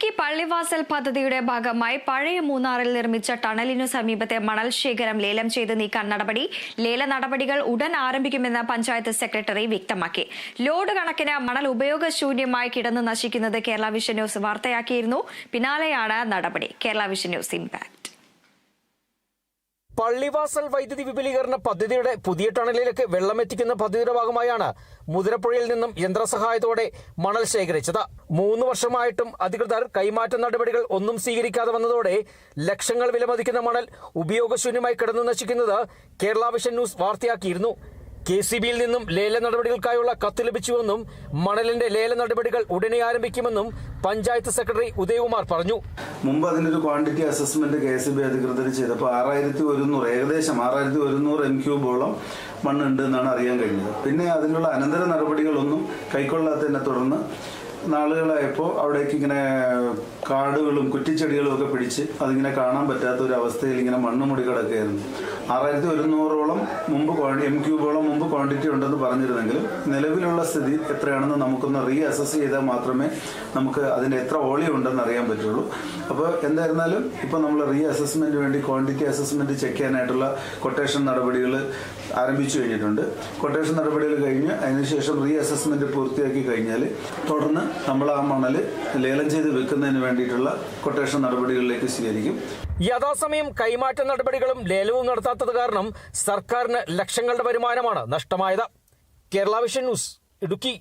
ഇടുക്കി പള്ളിവാസൽ പദ്ധതിയുടെ ഭാഗമായി പഴയ മൂന്നാറിൽ നിർമ്മിച്ച ടണലിനു സമീപത്തെ മണൽ ശേഖരം ലേലം ചെയ്ത് നീക്കാൻ നടപടി. ലേല നടപടികൾ ഉടൻ ആരംഭിക്കുമെന്ന് പഞ്ചായത്ത് സെക്രട്ടറി വ്യക്തമാക്കി. ലോഡ് കണക്കിന് മണൽ ഉപയോഗശൂന്യമായി കിടന്ന് നശിക്കുന്നത് കേരള വിഷൻ ന്യൂസ് വാർത്തയാക്കിയിരുന്നു. പിന്നാലെയാണ് നടപടി. Kerala Vision News impact. Pallivasal വൈദ്യുതി വിപുലീകരണ പദ്ധതിയുടെ പുതിയ ടണലിലേക്ക് വെള്ളമെത്തിക്കുന്ന പദ്ധതിയുടെ ഭാഗമായാണ് മുതിരപ്പുഴയിൽ നിന്നും യന്ത്രസഹായത്തോടെ മണൽ ശേഖരിച്ചത്. മൂന്ന് വർഷമായിട്ടും അധികൃതർ കൈമാറ്റ നടപടികൾ ഒന്നും സ്വീകരിക്കാതെ വന്നതോടെ ലക്ഷങ്ങൾ വിലമതിക്കുന്ന മണൽ ഉപയോഗശൂന്യമായി കിടന്നു നശിക്കുന്നത് കേരള വിഷൻ ന്യൂസ് വാർത്തയാക്കിയിരുന്നു. കെ സി ബിയിൽ നിന്നും ലേല നടപടികൾക്കായുള്ള കത്ത് ലഭിച്ചുവെന്നും മണലിന്റെ ലേല നടപടികൾ ഉടനെ ആരംഭിക്കുമെന്നും പഞ്ചായത്ത് സെക്രട്ടറി ഉദയകുമാർ പറഞ്ഞു. മുമ്പ് അതിനൊരു quantity assessment K S B അധികൃതർ ചെയ്തപ്പോൾ ആറായിരത്തി ഒരുന്നൂറ് ഏകദേശം ആറായിരത്തി ഒരുന്നൂറ് എം ക്യൂബോളം മണ്ണുണ്ട് എന്നാണ് അറിയാൻ കഴിഞ്ഞത്. പിന്നെ അതിനുള്ള അനന്തര നടപടികളൊന്നും കൈക്കൊള്ളാത്തതിനെ തുടർന്ന് നാളുകളായപ്പോൾ അവിടേക്ക് ഇങ്ങനെ കാടുകളും കുറ്റിച്ചെടികളും ഒക്കെ പിടിച്ച് അതിങ്ങനെ കാണാൻ പറ്റാത്ത ഒരു അവസ്ഥയിൽ ഇങ്ങനെ മണ്ണ് മുടി കിടക്കുകയായിരുന്നു. ആറായിരത്തി ഒരുന്നൂറോളം മുമ്പ് എം ക്യൂബോളം മുമ്പ് ക്വാണ്ടിറ്റി ഉണ്ടെന്ന് പറഞ്ഞിരുന്നെങ്കിലും നിലവിലുള്ള സ്ഥിതി എത്രയാണെന്ന് നമുക്കൊന്ന് റീ അസസ് ചെയ്താൽ മാത്രമേ നമുക്ക് അതിന്റെ എത്ര ഓളി ഉണ്ടെന്ന് അറിയാൻ പറ്റുള്ളൂ. അപ്പോൾ എന്തായിരുന്നാലും ഇപ്പോൾ നമ്മൾ റീ അസസ്മെന്റ് വേണ്ടി ക്വാണ്ടിറ്റി അസസ്മെന്റ് ചെക്ക് ചെയ്യാനായിട്ടുള്ള കൊട്ടേഷൻ നടപടികൾ ആരംഭിച്ചു കഴിഞ്ഞിട്ടുണ്ട്. കൊട്ടേഷൻ നടപടികൾ കഴിഞ്ഞ് അതിനുശേഷം റീ അസസ്മെന്റ് പൂർത്തിയാക്കി കഴിഞ്ഞാൽ തുടർന്ന് നമ്മൾ ആ മണൽ ലേലം ചെയ്ത് വെക്കുന്നതിന് വേണ്ടിയിട്ടുള്ള കൊട്ടേഷൻ നടപടികളിലേക്ക് സ്വീകരിക്കും. യഥാസമയം കൈമാറ്റ നടപടികളും ലേലവും നടത്താത്തത് കാരണം സർക്കാരിന് ലക്ഷങ്ങളുടെ വരുമാനമാണ് നഷ്ടമായത്. Kerala Vision News Idukki.